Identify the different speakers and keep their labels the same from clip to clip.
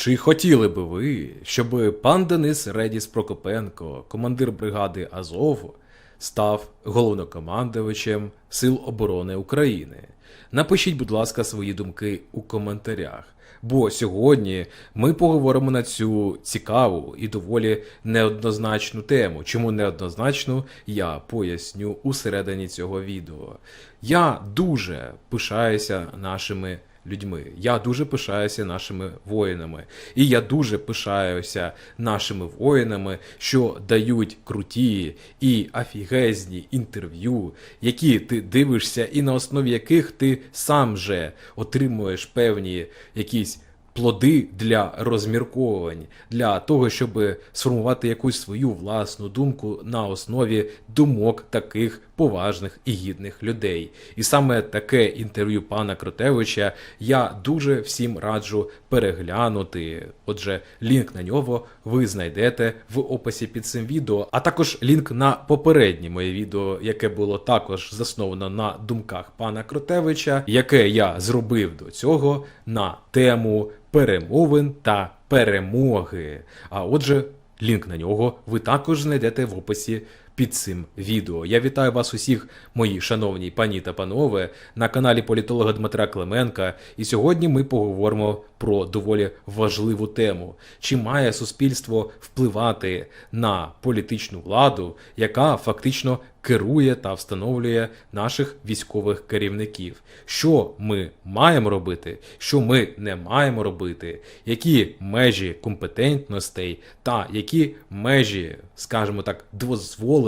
Speaker 1: Чи хотіли би ви, щоб пан Денис Редіс Прокопенко, командир бригади Азов, став головнокомандувачем Сил оборони України? Напишіть, будь ласка, свої думки у коментарях. Бо сьогодні ми поговоримо на цю цікаву і доволі неоднозначну тему. Чому неоднозначну, я поясню у середині цього відео. Я дуже пишаюся нашими людьми. Я дуже пишаюся нашими воїнами. І я дуже пишаюся нашими воїнами, що дають круті і афігезні інтерв'ю, які ти дивишся, і на основі яких ти сам же отримуєш певні якісь. Плоди для розмірковувань, для того, щоб сформувати якусь свою власну думку на основі думок таких поважних і гідних людей. І саме таке інтерв'ю пана Кротевича я дуже всім раджу переглянути. Отже, лінк на нього ви знайдете в описі під цим відео, а також лінк на попереднє моє відео, яке було також засновано на думках пана Кротевича, яке я зробив до цього на тему перемовин та перемоги. А отже, лінк на нього ви також знайдете в описі під цим відео. Я вітаю вас усіх, мої шановні пані та панове, на каналі політолога Дмитра Клименка. І сьогодні ми поговоримо про доволі важливу тему: чи має суспільство впливати на політичну владу, яка фактично керує та встановлює наших військових керівників. Що ми маємо робити, що ми не маємо робити, які межі компетентностей та які межі, скажімо так,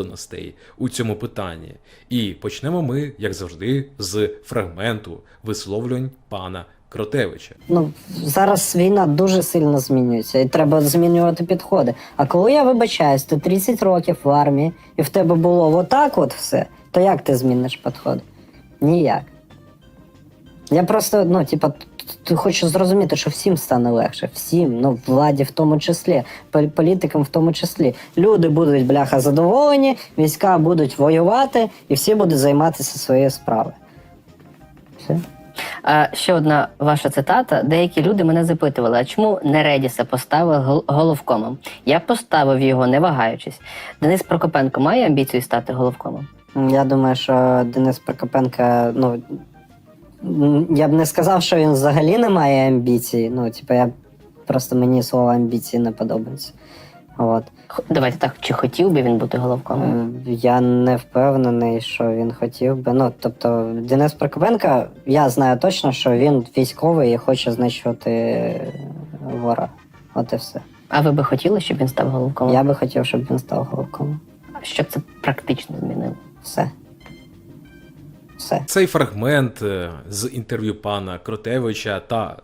Speaker 1: дозволеностей у цьому питанні. І почнемо ми, як завжди, з фрагменту висловлювань пана Кротевича.
Speaker 2: Ну, зараз війна дуже сильно змінюється, і треба змінювати підходи. А коли я вибачаюсь, ти 30 років в армії, і в тебе було отак от все, то як ти зміниш підходи? Ніяк. Я просто, ну, типа, хочу зрозуміти, що всім стане легше. Всім, ну, владі в тому числі, політикам в тому числі. Люди будуть, бляха, задоволені, війська будуть воювати, і всі будуть займатися своєю справою. Все.
Speaker 3: А ще одна ваша цитата. Деякі люди мене запитували, а чому не Редіса поставив гол- головкомом? Я поставив його, не вагаючись. Денис Прокопенко має амбіцію стати головкомом?
Speaker 2: Я думаю, що Денис Прокопенко, ну. Я б не сказав, що він взагалі не має амбіцій. Ну, типу, я просто мені слово амбіції не подобається. От.
Speaker 3: Давайте так, чи хотів би він бути головкомом?
Speaker 2: Е, Я не впевнений, що він хотів би. Ну, тобто, Денис Прокопенко, я знаю точно, що він військовий і хоче знищувати ворога. От і все.
Speaker 3: А ви би хотіли, щоб він став головкомом?
Speaker 2: Я би хотів, щоб він став головком.
Speaker 3: Щоб це практично змінило?
Speaker 2: Все. Все.
Speaker 1: Цей фрагмент е, з інтерв'ю пана Кротевича та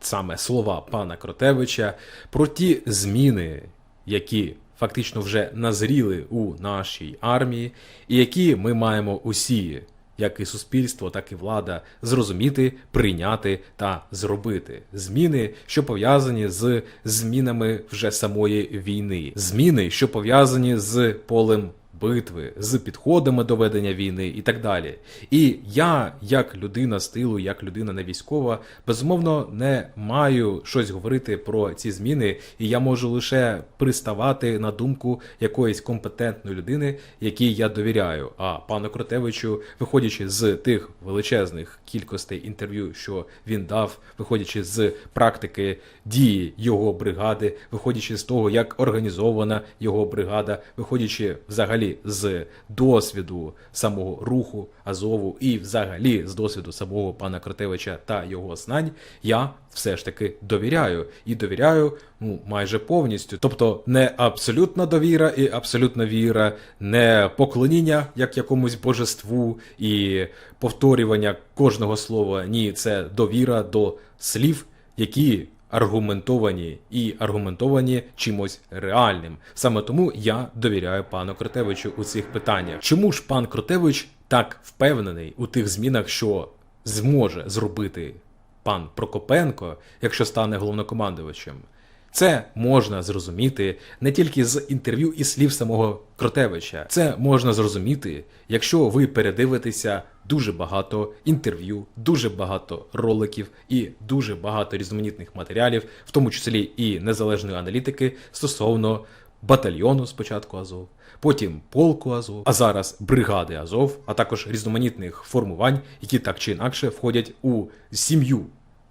Speaker 1: саме слова пана Кротевича про ті зміни, які фактично вже назріли у нашій армії, і які ми маємо усі, як і суспільство, так і влада, зрозуміти, прийняти та зробити. Зміни, що пов'язані з змінами вже самої війни, зміни, що пов'язані з полем битви, з підходами до ведення війни і так далі. І я, як людина з тилу, як людина не військова, безумовно не маю щось говорити про ці зміни, і я можу лише приставати на думку якоїсь компетентної людини, якій я довіряю. А пану Кротевичу, виходячи з тих величезних кількостей інтерв'ю, що він дав, виходячи з практики дії його бригади, виходячи з того, як організована його бригада, виходячи взагалі з досвіду самого руху Азову і взагалі з досвіду самого пана Кротевича та його знань, я все ж таки довіряю і довіряю ну майже повністю. Тобто не абсолютна довіра і абсолютна віра, не поклоніння як якомусь божеству і повторювання кожного слова. Ні, це довіра до слів, які аргументовані і аргументовані чимось реальним. Саме тому я довіряю пану Кротевичу у цих питаннях. Чому ж пан Кротевич так впевнений у тих змінах, що зможе зробити пан Прокопенко, якщо стане головнокомандувачем? Це можна зрозуміти не тільки з інтерв'ю і слів самого Кротевича. Це можна зрозуміти, якщо ви передивитеся дуже багато інтерв'ю, дуже багато роликів і дуже багато різноманітних матеріалів, в тому числі і незалежної аналітики стосовно батальйону спочатку Азов, потім полку Азов, а зараз бригади Азов, а також різноманітних формувань, які так чи інакше входять у сім'ю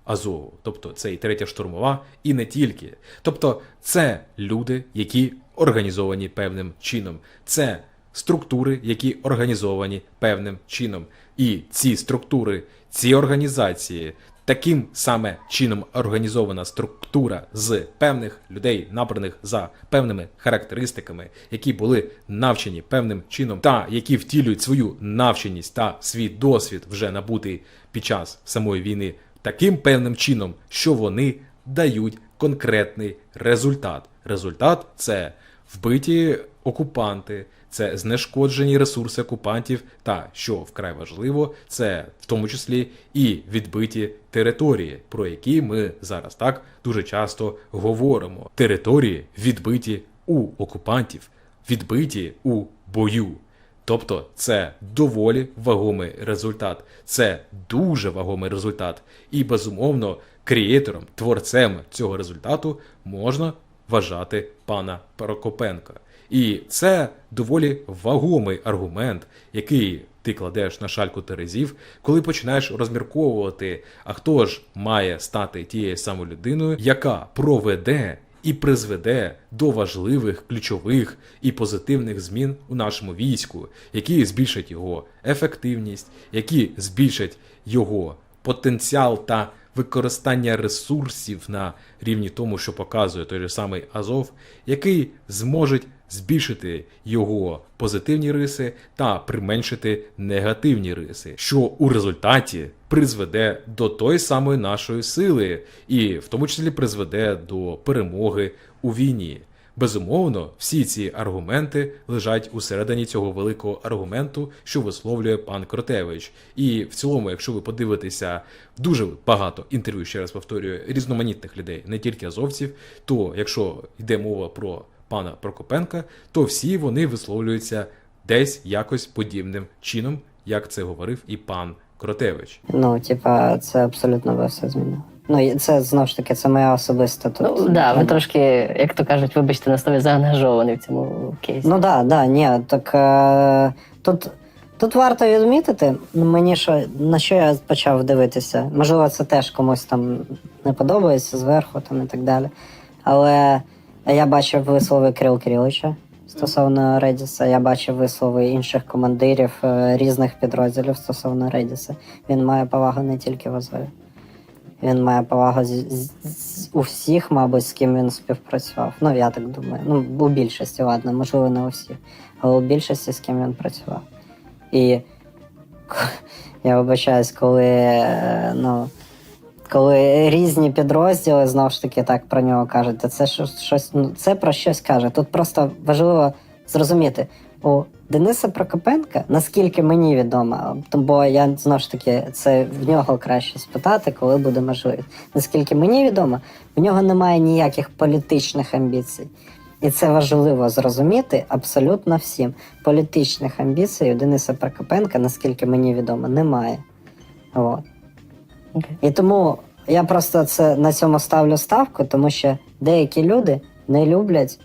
Speaker 1: Азову, тобто це і третя штурмова, і не тільки. Тобто, це люди, які організовані певним чином. Це структури, які організовані певним чином. І ці структури, ці організації, таким саме чином організована структура з певних людей, набраних за певними характеристиками, які були навчені певним чином, та які втілюють свою навченість та свій досвід вже набутий під час самої війни таким певним чином, що вони дають конкретний результат. Результат це вбиті окупанти, це знешкоджені ресурси окупантів, та що вкрай важливо, це в тому числі і відбиті території, про які ми зараз так дуже часто говоримо. Території відбиті у окупантів, відбиті у бою. Тобто це доволі вагомий результат, це дуже вагомий результат. І безумовно, креатором, творцем цього результату можна вважати пана Прокопенка. І це доволі вагомий аргумент, який ти кладеш на шальку терезів, коли починаєш розмірковувати, а хто ж має стати тією самою людиною, яка проведе і призведе до важливих, ключових і позитивних змін у нашому війську, які збільшать його ефективність, які збільшать його потенціал та використання ресурсів на рівні тому, що показує той же самий Азов, який зможуть збільшити його позитивні риси та применшити негативні риси, що у результаті призведе до тої самої нашої сили, і в тому числі призведе до перемоги у війні. Безумовно, всі ці аргументи лежать усередині цього великого аргументу, що висловлює пан Кротевич. І в цілому, якщо ви подивитеся дуже багато інтерв'ю, ще раз повторюю, різноманітних людей, не тільки азовців, то якщо йде мова про пана Прокопенка, то всі вони висловлюються десь якось подібним чином, як це говорив і пан Кротевич.
Speaker 2: Ну, типа, це абсолютно все змінило. Ну, це знову ж таки, це моя особиста тут.
Speaker 3: Ну да, ви трошки, як то кажуть, вибачте, на слові заангажовані в цьому кейсі.
Speaker 2: Ну да, да, ні, так е, тут, тут варто відмітити, мені що, на що я почав дивитися. Можливо, це теж комусь там не подобається зверху там і так далі. Але я бачив вислови Кирил Кириловича стосовно Редіса, я бачив вислови інших командирів е, різних підрозділів стосовно Редіса. Він має повагу не тільки в Азові. Він має повагу з, з, з- у всіх, мабуть, з ким він співпрацював. Ну, я так думаю. Ну, у більшості, ладно, можливо, не у всіх, але у більшості, з ким він працював. І я вибачаюсь, коли, е, ну, коли різні підрозділи знову ж таки так про нього кажуть, то це щось, ну, це про щось каже. Тут просто важливо зрозуміти. У Дениса Прокопенка, наскільки мені відомо, бо я знову ж таки це в нього краще спитати, коли буде можливість. Наскільки мені відомо, в нього немає ніяких політичних амбіцій. І це важливо зрозуміти абсолютно всім. Політичних амбіцій у Дениса Прокопенка, наскільки мені відомо, немає. От. І тому я просто це на цьому ставлю ставку, тому що деякі люди не люблять,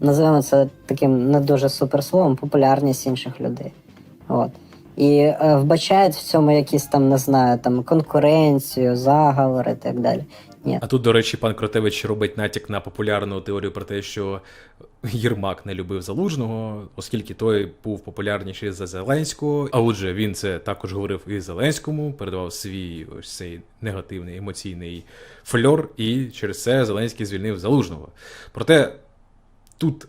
Speaker 2: називаємо це таким не дуже суперсловом, популярність інших людей. От. І е, вбачають в цьому якісь там, не знаю, там конкуренцію, заговори і так далі. Ні.
Speaker 1: А тут, до речі, пан Кротевич робить натяк на популярну теорію про те, що Єрмак не любив Залужного, оскільки той був популярніший за Зеленського. А отже, він це також говорив і Зеленському, передавав свій ось цей негативний емоційний фльор, і через це Зеленський звільнив Залужного. Проте тут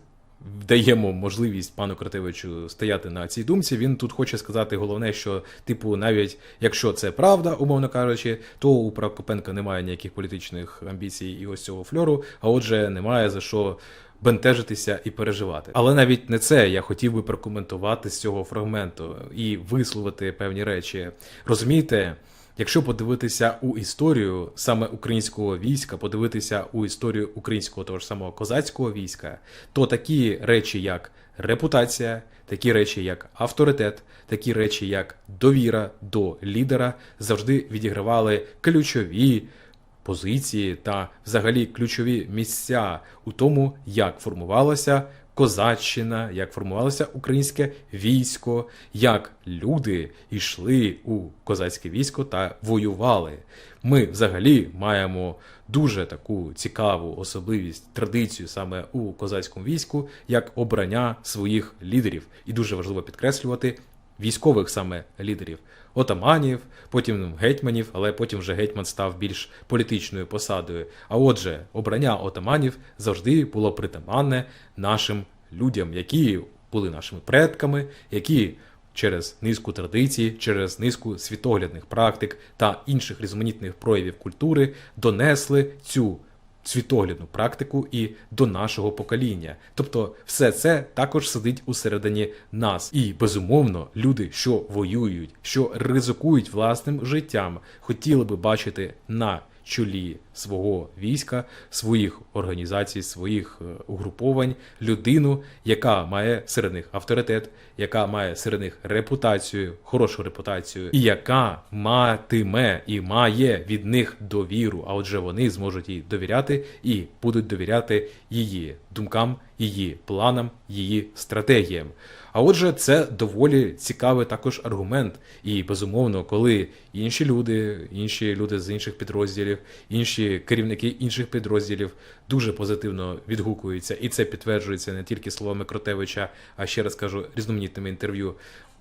Speaker 1: даємо можливість пану Кратевичу стояти на цій думці. Він тут хоче сказати головне, що, типу, навіть якщо це правда, умовно кажучи, то у Прокопенка немає ніяких політичних амбіцій і ось цього фльору, а отже, немає за що. Бентежитися і переживати. Але навіть не це я хотів би прокоментувати з цього фрагменту і висловити певні речі. Розумієте, Якщо подивитися у історію саме українського війська, подивитися у історію українського того ж самого козацького війська, то такі речі, як репутація, такі речі, як авторитет, такі речі, як довіра до лідера, завжди відігравали ключові позиції та взагалі ключові місця у тому, як формувалася козаччина, як формувалося українське військо, як люди йшли у козацьке військо та воювали. Ми взагалі маємо дуже таку цікаву особливість, традицію саме у козацькому війську, як обрання своїх лідерів, і дуже важливо підкреслювати військових саме лідерів, отаманів, потім гетьманів, але потім вже гетьман став більш політичною посадою. А отже, обрання отаманів завжди було притаманне нашим людям, які були нашими предками, які через низку традицій, через низку світоглядних практик та інших різноманітних проявів культури донесли цю світоглядну практику і до нашого покоління. Тобто, все це також сидить усередині нас. І безумовно, люди, що воюють, що ризикують власним життям, хотіли би бачити на чолі свого війська, своїх організацій, своїх е, угруповань людину, яка має серед них авторитет, яка має серед них репутацію, хорошу репутацію, і яка матиме і має від них довіру. А отже, вони зможуть їй довіряти і будуть довіряти її думкам, її планам, її стратегіям. А отже, це доволі цікавий також аргумент. І безумовно, коли інші люди, інші люди з інших підрозділів, інші керівники інших підрозділів дуже позитивно відгукуються, і це підтверджується не тільки словами Кротевича, а ще раз кажу, різноманітними інтерв'ю.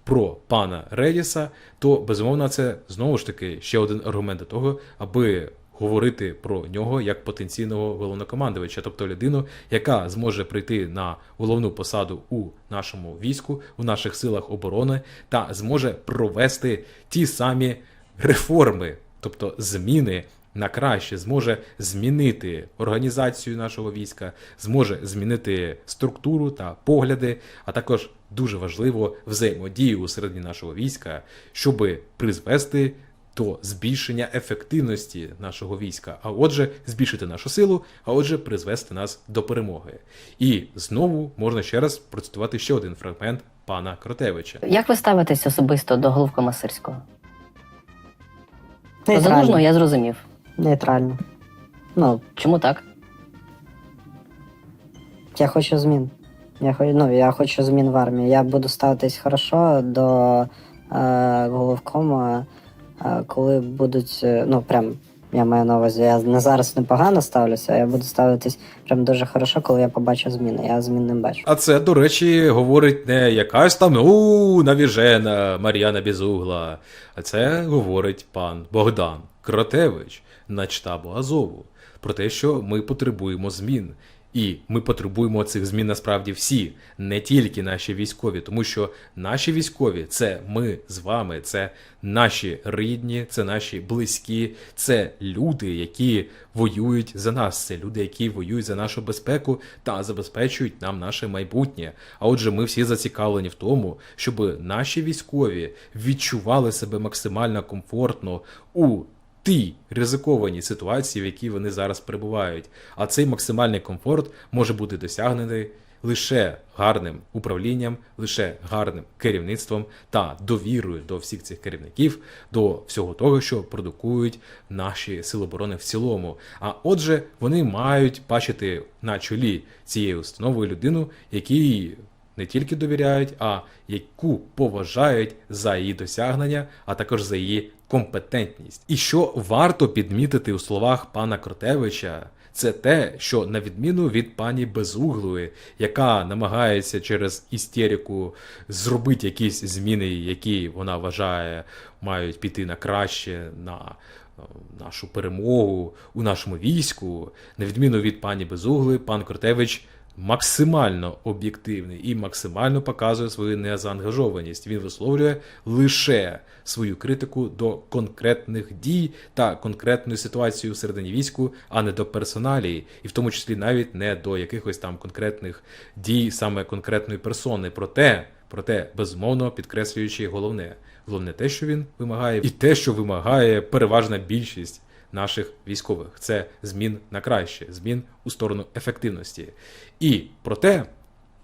Speaker 1: Про пана Редіса, то безумовно це знову ж таки ще один аргумент до того, аби говорити про нього як потенційного головнокомандувача, тобто людину, яка зможе прийти на головну посаду у нашому війську, у наших силах оборони, та зможе провести ті самі реформи, тобто зміни. На краще зможе змінити організацію нашого війська, зможе змінити структуру та погляди, а також дуже важливо взаємодію у середині нашого війська, щоб призвести до збільшення ефективності нашого війська, а отже, збільшити нашу силу, а отже, призвести нас до перемоги. І знову можна ще раз процитувати ще один фрагмент пана Кротевича.
Speaker 3: Як ви ставитесь особисто до головкома Сирського? Залужного я зрозумів.
Speaker 2: Нейтрально. Ну,
Speaker 3: Чому так?
Speaker 2: я хочу змін. Я, хо- ну, я хочу змін в армії. Я буду ставитись хорошо до е, головкома, коли будуть. е, Ну, прям, я маю на увазі, я не зараз непогано ставлюся, а я буду ставитись прям дуже хорошо, коли я побачу зміни. Я змін не бачу.
Speaker 1: А це, до речі, говорить не якась там у навіжена Мар'яна Безугла, а це говорить пан Богдан Кротевич на штабу Азову про те, що ми потребуємо змін. І ми потребуємо цих змін насправді всі, не тільки наші військові, тому що наші військові це ми з вами, це наші рідні, це наші близькі, це люди, які воюють за нас, це люди, які воюють за нашу безпеку та забезпечують нам наше майбутнє. А отже, ми всі зацікавлені в тому, щоб наші військові відчували себе максимально комфортно у тій ризикованій ситуації, в якій вони зараз перебувають. А цей максимальний комфорт може бути досягнений лише гарним управлінням, лише гарним керівництвом та довірою до всіх цих керівників, до всього того, що продукують наші сили оборони в цілому. А отже, вони мають бачити на чолі цієї установи людину, якій не тільки довіряють, а яку поважають за її досягнення, а також за її компетентність. І що варто підмітити у словах пана Кротевича, це те, що на відміну від пані Безуглої, яка намагається через істерику зробити якісь зміни, які вона вважає мають піти на краще, на е, нашу перемогу у нашому війську, на відміну від пані Безугли, пан Кротевич максимально об'єктивний і максимально показує свою незаангажованість. Він висловлює лише свою критику до конкретних дій та конкретної ситуації у середині війську, а не до персоналії, і в тому числі навіть не до якихось там конкретних дій саме конкретної персони. Проте Проте, безумовно, підкреслюючи головне, головне те, що він вимагає, і те, що вимагає переважна більшість наших військових, це змін на краще, змін у сторону ефективності. І проте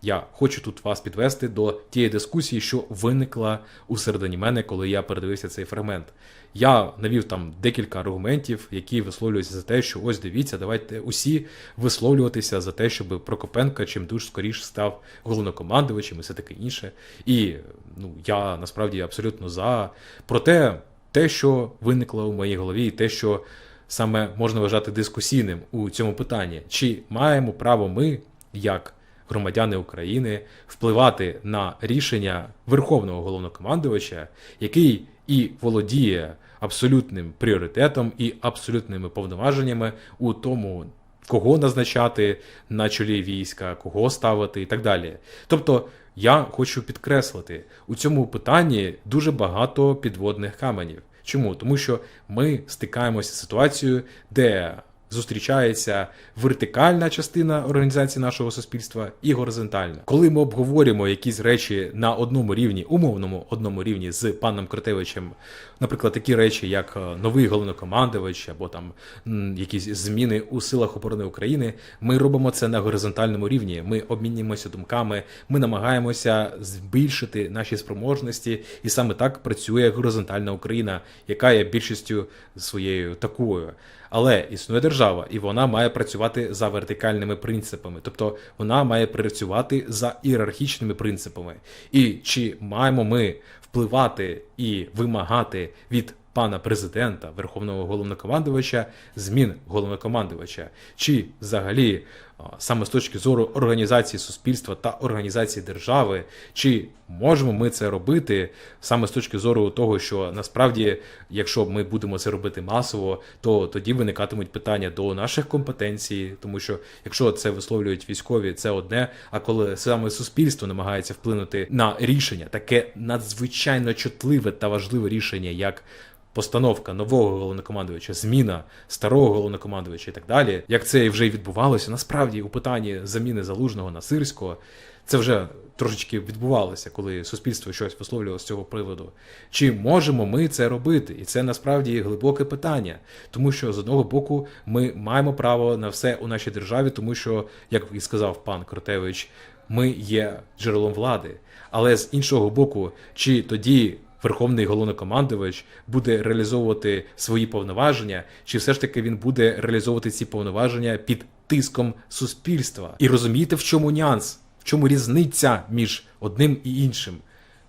Speaker 1: я хочу тут вас підвести до тієї дискусії, що виникла у середині мене, коли я передивився цей фрагмент. Я навів там декілька аргументів, які висловлюються за те, що ось дивіться, давайте усі висловлюватися за те, щоб Прокопенка чим дуже скоріш став головнокомандувачем і все таке інше. І ну я насправді абсолютно за. Проте те, що виникло у моїй голові, і те, що саме можна вважати дискусійним у цьому питанні, чи маємо право ми, як громадяни України, впливати на рішення Верховного головнокомандувача, який і володіє абсолютним пріоритетом і абсолютними повноваженнями у тому, кого назначати на чолі війська, кого ставити і так далі. Тобто, я хочу підкреслити, у цьому питанні дуже багато підводних каменів. Чому? Тому що ми стикаємося з ситуацією, де зустрічається вертикальна частина організації нашого суспільства і горизонтальна. Коли ми обговорюємо якісь речі на одному рівні, умовному одному рівні з паном Кротевичем, наприклад, такі речі, як е, новий головнокомандувач або там якісь зміни у силах оборони України, ми робимо це на горизонтальному рівні. Ми обмінюємося думками, ми намагаємося збільшити наші спроможності, і саме так працює горизонтальна Україна, яка є більшістю своєю такою. Але існує держава, і вона має працювати за вертикальними принципами, тобто вона має працювати за ієрархічними принципами. І чи маємо ми впливати і вимагати від пана президента, верховного головнокомандувача, змін головнокомандувача, чи взагалі саме з точки зору організації суспільства та організації держави, чи можемо ми це робити саме з точки зору того, що насправді, якщо ми будемо це робити масово, то тоді виникатимуть питання до наших компетенцій, тому що якщо це висловлюють військові, це одне. А коли саме суспільство намагається вплинути на рішення, таке надзвичайно чутливе та важливе рішення, як постановка нового головнокомандувача, зміна старого головнокомандувача і так далі, як це і вже й відбувалося, насправді у питанні заміни залужного на сирського, це вже трошечки відбувалося, коли суспільство щось висловлювало з цього приводу. Чи можемо ми це робити? І це насправді глибоке питання, тому що з одного боку ми маємо право на все у нашій державі, тому що, як і сказав пан Кротевич, ми є джерелом влади. Але з іншого боку, чи тоді Верховний головнокомандувач буде реалізовувати свої повноваження, чи все ж таки він буде реалізовувати ці повноваження під тиском суспільства? І розумієте, в чому нюанс, в чому різниця між одним і іншим?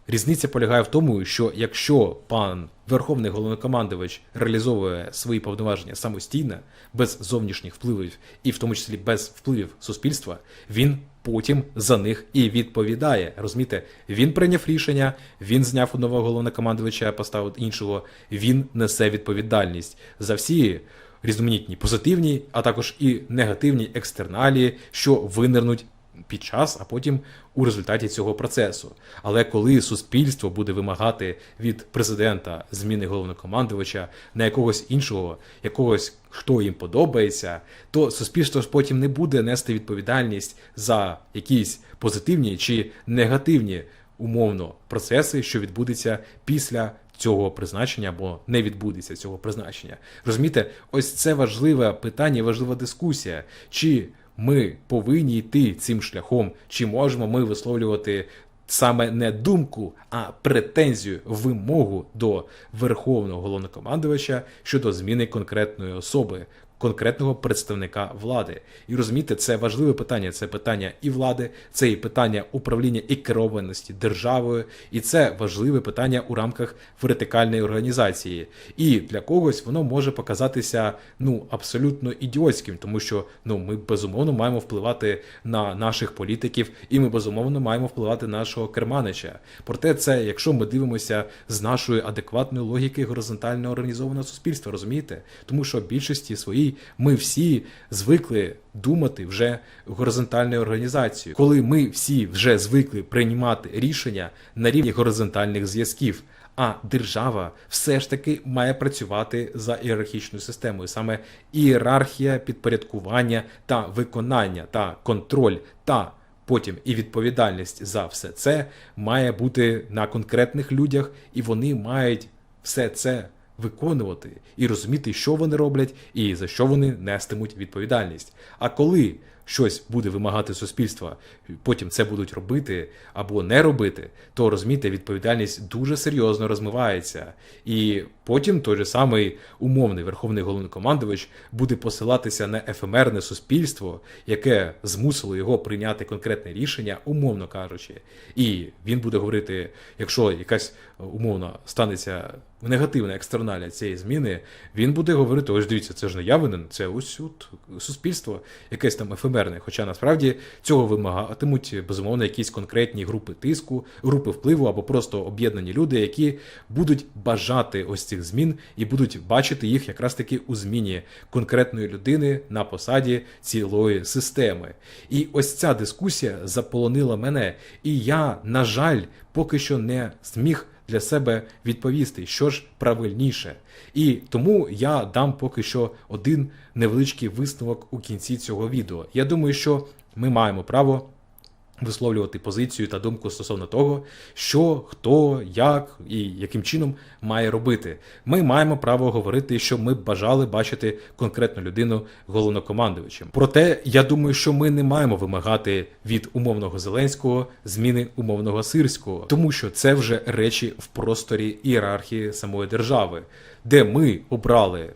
Speaker 1: Різниця полягає в тому, що якщо пан Верховний головнокомандувач реалізовує свої повноваження самостійно, без зовнішніх впливів, і в тому числі без впливів суспільства, він потім за них і відповідає. Розумієте, він прийняв рішення, він зняв одного головнокомандувача, поставив іншого. Він несе відповідальність за всі різноманітні позитивні, а також і негативні екстерналії, що винирнуть під час, а потім у результаті цього процесу. Але коли суспільство буде вимагати від президента зміни головнокомандувача на якогось іншого, якогось хто їм подобається, то суспільство ж потім не буде нести відповідальність за якісь позитивні чи негативні умовно процеси, що відбудеться після. Цього призначення або не відбудеться цього призначення. Розумієте, ось це важливе питання, важлива дискусія. Чи ми повинні йти цим шляхом, чи можемо ми висловлювати саме не думку, а претензію, вимогу до верховного головнокомандувача щодо зміни конкретної особи, конкретного представника влади. І розумієте, це важливе питання. Це питання і влади, це і питання управління і керованості державою, і це важливе питання у рамках вертикальної організації. І для когось воно може показатися ну абсолютно ідіотським, тому що ну ми безумовно маємо впливати на наших політиків, і ми безумовно маємо впливати на нашого керманича. Проте, це якщо ми дивимося з нашої адекватної логіки горизонтально організованого суспільства, розумієте? Тому що більшості своїй ми всі звикли думати вже горизонтальною організацією, коли ми всі вже звикли приймати рішення на рівні горизонтальних зв'язків. А держава все ж таки має працювати за ієрархічною системою. Саме ієрархія підпорядкування та виконання та контроль та Потім і відповідальність за все це має бути на конкретних людях, і вони мають все це виконувати і розуміти, що вони роблять і за що вони нестимуть відповідальність. А коли щось буде вимагати суспільства, потім це будуть робити або не робити, то розумієте, відповідальність дуже серйозно розмивається. І потім той же самий умовний верховний головнокомандувач буде посилатися на ефемерне суспільство, яке змусило його прийняти конкретне рішення, умовно кажучи. І він буде говорити, якщо якась умовно станеться негативна екстерналя цієї зміни, він буде говорити: ось дивіться, це ж не я винен, це ось суспільство, якесь там ефемерне. Хоча насправді цього вимагатимуть безумовно якісь конкретні групи тиску, групи впливу або просто об'єднані люди, які будуть бажати ось цих змін і будуть бачити їх якраз таки у зміні конкретної людини на посаді цілої системи. І ось ця дискусія заполонила мене, і я, на жаль, поки що не зміг для себе відповісти, що ж правильніше. І тому я дам поки що один невеличкий висновок у кінці цього відео. Я думаю, що ми маємо право висловлювати позицію та думку стосовно того, що, хто, як і яким чином має робити. Ми маємо право говорити, що ми бажали бачити конкретну людину головнокомандувачем. Проте я думаю, що ми не маємо вимагати від умовного Зеленського зміни умовного сирського, тому що це вже речі в просторі ієрархії самої держави, де ми обрали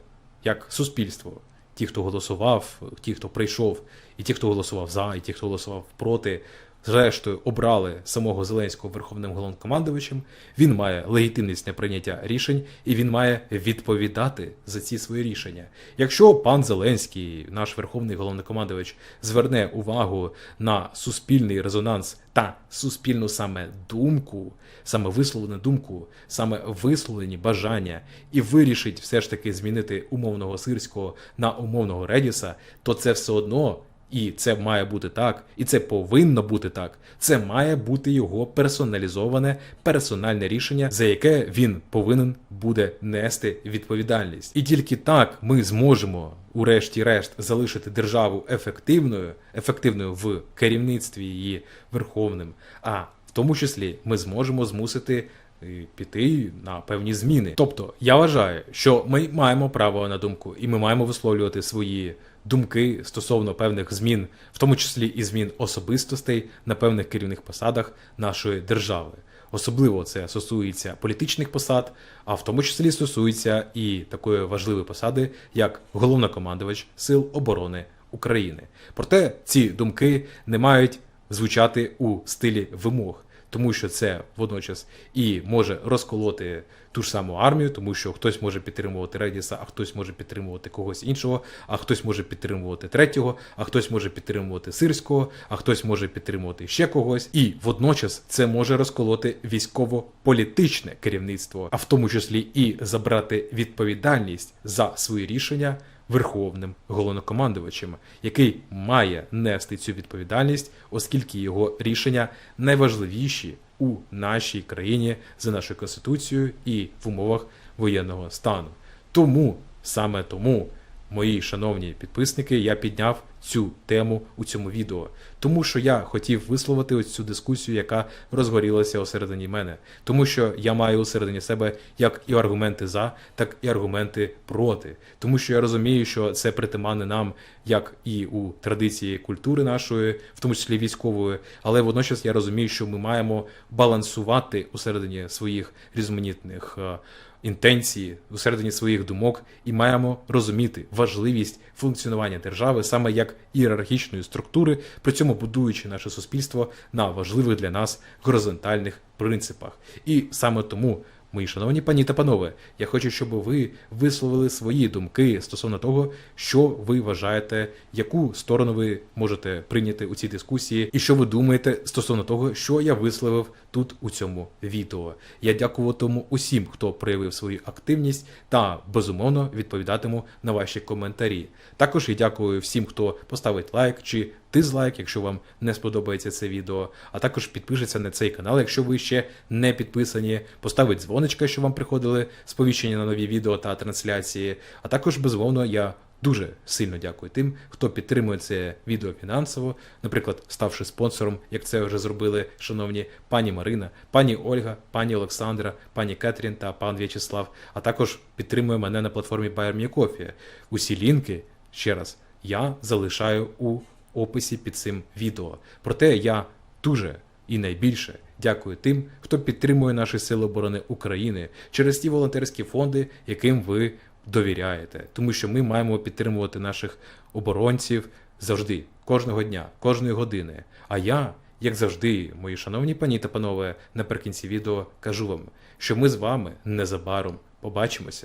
Speaker 1: як суспільство. Ті, хто голосував, ті, хто прийшов, і ті, хто голосував за, і ті, хто голосував проти, зрештою обрали самого Зеленського верховним головнокомандувачем. Він має легітимність на прийняття рішень і він має відповідати за ці свої рішення. Якщо пан Зеленський, наш верховний головнокомандувач, зверне увагу на суспільний резонанс та суспільну саме думку, саме висловлену думку, саме висловлені бажання, і вирішить все ж таки змінити умовного сирського на умовного Редіса, то це все одно. І це має бути так, і це повинно бути так. Це має бути його персоналізоване персональне рішення, за яке він повинен буде нести відповідальність. І тільки так ми зможемо, урешті-решт, залишити державу ефективною, ефективною в керівництві її верховним. А в тому числі ми зможемо змусити е, піти на певні зміни. Тобто я вважаю, що ми маємо право на думку, і ми маємо висловлювати свої думки стосовно певних змін, в тому числі і змін особистостей на певних керівних посадах нашої держави. Особливо це стосується політичних посад, а в тому числі стосується і такої важливої посади, як головнокомандувач Сил оборони України. Проте ці думки не мають звучати у стилі вимог тому що це водночас і може розколоти ту ж саму армію, тому що хтось може підтримувати Редіса, а хтось може підтримувати когось іншого, а хтось може підтримувати третього, а хтось може підтримувати сирського, а хтось може підтримувати ще когось. І водночас це може розколоти військово-політичне керівництво, а в тому числі і забрати відповідальність за свої рішення верховним головнокомандувачем, який має нести цю відповідальність, оскільки його рішення найважливіші у нашій країні за нашою конституцією і в умовах воєнного стану. Тому саме тому. Мої шановні підписники, я підняв цю тему у цьому відео, тому що я хотів висловити ось цю дискусію, яка розгорілася усередині мене, тому що я маю усередині себе як і аргументи за, так і аргументи проти, тому що я розумію, що це притаманне нам як і у традиції культури нашої, в тому числі військової, але водночас я розумію, що ми маємо балансувати усередині своїх різноманітних. е, інтенції усередині своїх думок і маємо розуміти важливість функціонування держави саме як ієрархічної структури, при цьому будуючи наше суспільство на важливих для нас горизонтальних принципах. І саме тому. Мої шановні пані та панове, я хочу, щоб ви висловили свої думки стосовно того, що ви вважаєте, яку сторону ви можете прийняти у цій дискусії, і що ви думаєте стосовно того, що я висловив тут у цьому відео. Я дякуватиму усім, хто проявив свою активність, та безумовно відповідатиму на ваші коментарі. Також я дякую всім, хто поставить лайк чи дизлайк, якщо вам не сподобається це відео, а також підпишеться на цей канал, якщо ви ще не підписані, поставить дзвоничка, щоб вам приходили сповіщення на нові відео та трансляції. А також безумовно я Дуже сильно дякую тим, хто підтримує це відео фінансово, наприклад, ставши спонсором, як це вже зробили шановні пані Марина, пані Ольга, пані Олександра, пані Кетрін та пан В'ячеслав, а також підтримує мене на платформі BuyerMeCoffee. Усі лінки, ще раз, я залишаю у описі під цим відео. Проте я дуже і найбільше дякую тим, хто підтримує наші сили оборони України через ті волонтерські фонди, яким ви довіряєте, тому що ми маємо підтримувати наших оборонців завжди, кожного дня, кожної години. А я, як завжди, мої шановні пані та панове, наприкінці відео кажу вам, що ми з вами незабаром побачимося.